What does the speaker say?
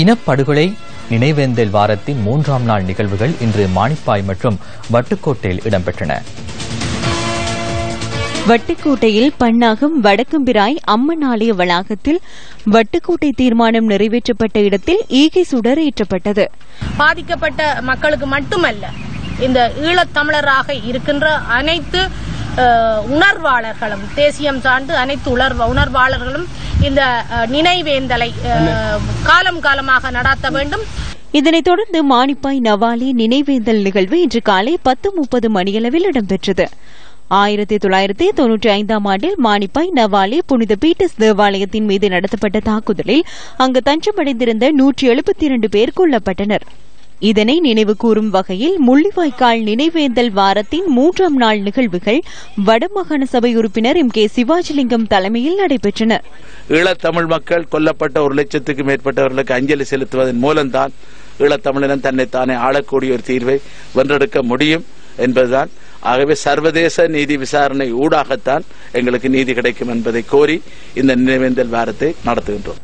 இனப்படுகொலை நினைவேந்தல் வாரத்தின் மூன்றாம் நாள் நிகழ்வுகள் இன்று மானிப்பாய் மற்றும் வட்டுக்கோட்டையில் இடம்பெற்றன. வட்டுக்கோட்டையில் பன்னாகம் வடக்கம்பிராய் அம்மன் ஆலய வளாகத்தில் வட்டுக்கோட்டை தீர்மானம் நிறைவேற்றப்பட்ட இடத்தில் ஈகை சுடர் ஏற்றப்பட்டது. பாதிக்கப்பட்ட மக்களுக்கு மட்டுமல்ல இந்த ஈழத்தமிழராக இருக்கின்ற அனைத்து உணர்வாளர்களும் தேசியம் சார்ந்து அனைத்து உணர்வ உணர்வாளர்களும் இந்த நினைவேந்தலை காலம் காலமாக நடாத்த வேண்டும். இதனைத் தொடர்ந்து மானிப்பாய் நவாலி நினைவேந்தல் நிகழ்வு இன்று காலை பத்து முப்பது மணியளவில் இடம்பெற்றது. ஆயிரத்தி தொள்ளாயிரத்தி தொன்னூற்றி ஐந்தாம் ஆண்டில் மானிப்பாய் நவாலி புனித பீட்டர்ஸ் தேவாலயத்தின் மீது நடத்தப்பட்ட தாக்குதலில் அங்கு தஞ்சமடைந்திருந்த நூற்றி எழுபத்தி இரண்டு பேர் கொல்லப்பட்டனர். இதனை நினைவு கூறும் வகையில் முள்ளிவாய்க்கால் நினைவேந்தல் வாரத்தின் மூன்றாம் நாள் நிகழ்வுகள் வடமாகாண சபை உறுப்பினர் எம் கே சிவாஜிலிங்கம் தலைமையில் நடைபெற்றன. ஈழத்தமிழ் மக்கள் கொல்லப்பட்ட ஒரு லட்சத்துக்கு மேற்பட்டவர்களுக்கு அஞ்சலி செலுத்துவதன் மூலம்தான் ஈழத்தமிழினம் தன்னைத்தானே ஆளக்கூடிய ஒரு தீர்வை வென்றெடுக்க முடியும் என்பதுதான். ஆகவே சர்வதேச நீதி விசாரணை ஊடாகத்தான் எங்களுக்கு நீதி கிடைக்கும் என்பதை கோரி இந்த நினைவேந்தல் வாரத்தை நடத்துகின்றோம்.